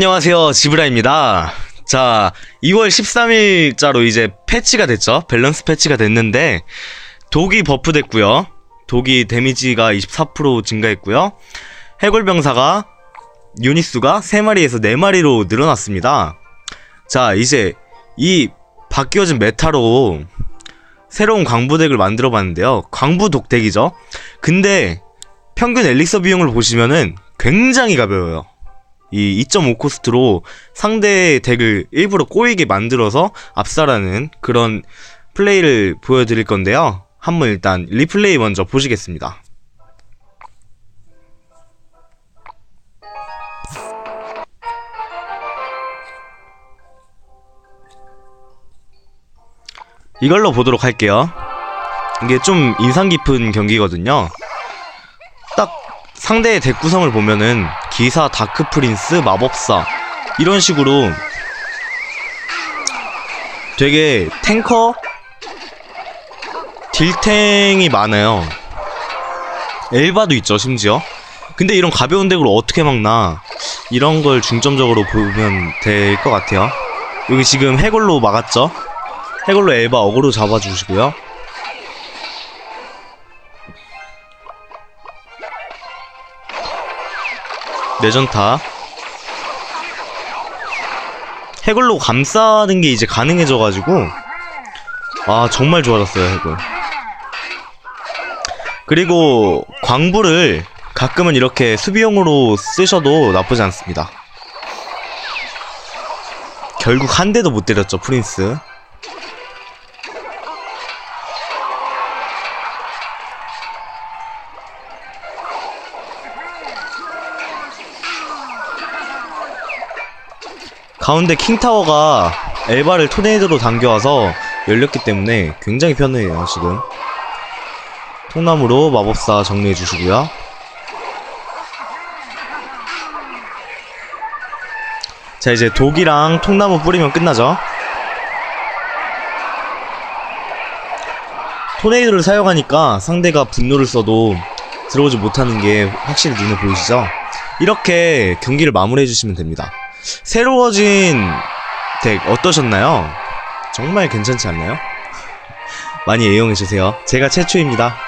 안녕하세요. 지브라입니다. 자 2월 13일자로 이제 패치가 됐죠? 밸런스 패치가 됐는데 독이 버프 됐고요. 독이 데미지가 24% 증가했고요. 해골병사가 유닛수가 3마리에서 4마리로 늘어났습니다. 자 이제 이 바뀌어진 메타로 새로운 광부덱을 만들어 봤는데요. 광부 독덱이죠. 근데 평균 엘릭서 비용을 보시면은 굉장히 가벼워요 이 2.5 코스트로 상대 덱을 일부러 꼬이게 만들어서 압살하는 그런 플레이를 보여드릴 건데요. 한번 일단 리플레이 먼저 보시겠습니다. 이걸로 보도록 할게요. 이게 좀 인상 깊은 경기거든요. 딱 상대의 덱 구성을 보면은 기사, 다크 프린스, 마법사 이런 식으로 되게 탱커 딜탱이 많아요. 엘바도 있죠, 심지어. 근데 이런 가벼운 덱으로 어떻게 막나 이런 걸 중점적으로 보면 될 것 같아요. 여기 지금 해골로 막았죠? 해골로 엘바 어그로 잡아주시고요. 내전타 해골로 감싸는 게 이제 가능해져가지고 아 정말 좋아졌어요 해골 그리고 광부를 가끔은 이렇게 수비용으로 쓰셔도 나쁘지 않습니다. 결국 한 대도 못 때렸죠 프린스 가운데 킹타워가 엘바를 토네이도로 당겨와서 열렸기 때문에 굉장히 편해요 지금. 통나무로 마법사 정리해 주시고요. 자 이제 독이랑 통나무 뿌리면 끝나죠. 토네이도를 사용하니까 상대가 분노를 써도 들어오지 못하는 게 확실히 눈에 보이시죠? 이렇게 경기를 마무리해 주시면 됩니다 새로워진 덱 어떠셨나요? 정말 괜찮지 않나요? 많이 애용해주세요. 제가 최초입니다.